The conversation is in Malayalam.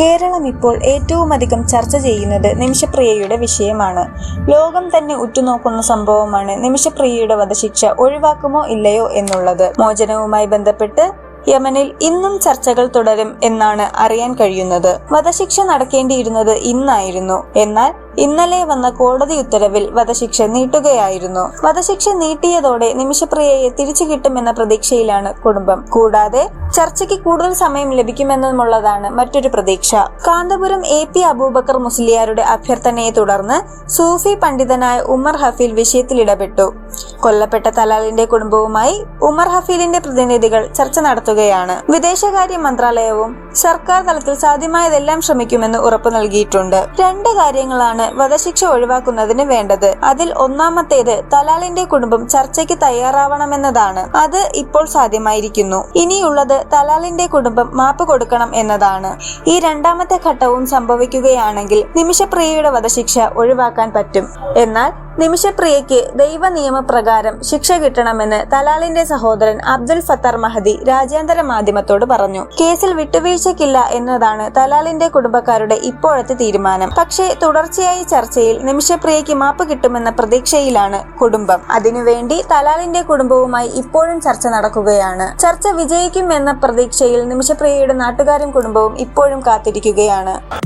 കേരളം ഇപ്പോൾ ഏറ്റവും അധികം ചർച്ച ചെയ്യുന്നത് നിമിഷപ്രിയയുടെ വിഷയമാണ്. ലോകം തന്നെ ഉറ്റുനോക്കുന്ന സംഭവമാണ് നിമിഷപ്രിയയുടെ വധശിക്ഷ ഒഴിവാക്കുമോ ഇല്ലയോ എന്നുള്ളത്. മോചനവുമായി ബന്ധപ്പെട്ട് യമനിൽ ഇന്നും ചർച്ചകൾ തുടരും എന്നാണ് അറിയാൻ കഴിയുന്നത്. വധശിക്ഷ നടക്കേണ്ടിയിരുന്നത് ഇന്നായിരുന്നു. എന്നാൽ ഇന്നലെ വന്ന കോടതി ഉത്തരവിൽ വധശിക്ഷ നീട്ടുകയായിരുന്നു. വധശിക്ഷ നീട്ടിയതോടെ നിമിഷപ്രിയയെ തിരിച്ചു കിട്ടുമെന്ന പ്രതീക്ഷയിലാണ് കുടുംബം. കൂടാതെ ചർച്ചയ്ക്ക് കൂടുതൽ സമയം ലഭിക്കുമെന്നുമുള്ളതാണ് മറ്റൊരു പ്രതീക്ഷ. കാന്തപുരം എ പി അബൂബക്കർ മുസ്ലിയാരുടെ അഭ്യർത്ഥനയെ തുടർന്ന് സൂഫി പണ്ഡിതനായ ഉമർ ഹഫീൽ വിഷയത്തിൽ ഇടപെട്ടു. കൊല്ലപ്പെട്ട തലാലിന്റെ കുടുംബവുമായി ഉമർ ഹഫീലിന്റെ പ്രതിനിധികൾ ചർച്ച നടത്തുകയാണ്. വിദേശകാര്യ മന്ത്രാലയവും സർക്കാർ തലത്തിൽ സാധ്യമായതെല്ലാം ശ്രമിക്കുമെന്ന് ഉറപ്പു നൽകിയിട്ടുണ്ട്. രണ്ട് കാര്യങ്ങളാണ് വധശിക്ഷ ഒഴിവാക്കുന്നതിന് വേണ്ടത്. അതിൽ ഒന്നാമത്തേത് തലാലിന്റെ കുടുംബം ചർച്ചയ്ക്ക് തയ്യാറാവണമെന്നതാണ്. അത് ഇപ്പോൾ സാധ്യമായിരിക്കുന്നു. ഇനിയുള്ളത് തലാലിന്റെ കുടുംബം മാപ്പ് കൊടുക്കണം എന്നതാണ്. ഈ രണ്ടാമത്തെ ഘട്ടവും സംഭവിക്കുകയാണെങ്കിൽ നിമിഷപ്രിയയുടെ വധശിക്ഷ ഒഴിവാക്കാൻ പറ്റും. എന്നാൽ നിമിഷപ്രിയയ്ക്ക് ദൈവ നിയമപ്രകാരം ശിക്ഷ കിട്ടണമെന്ന് തലാലിന്റെ സഹോദരൻ അബ്ദുൽ ഫത്തർ മഹദി രാജ്യാന്തര മാധ്യമത്തോട് പറഞ്ഞു. കേസിൽ വിട്ടുവീഴ്ചയ്ക്കില്ല എന്നതാണ് തലാലിന്റെ കുടുംബക്കാരുടെ ഇപ്പോഴത്തെ തീരുമാനം. പക്ഷേ തുടർച്ചയായ ചർച്ചയിൽ നിമിഷപ്രിയയ്ക്ക് മാപ്പ് കിട്ടുമെന്ന പ്രതീക്ഷയിലാണ് കുടുംബം. അതിനുവേണ്ടി തലാലിന്റെ കുടുംബവുമായി ഇപ്പോഴും ചർച്ച നടക്കുകയാണ്. ചർച്ച വിജയിക്കും എന്ന പ്രതീക്ഷയിൽ നിമിഷപ്രിയയുടെ നാട്ടുകാരും കുടുംബവും ഇപ്പോഴും കാത്തിരിക്കുകയാണ്.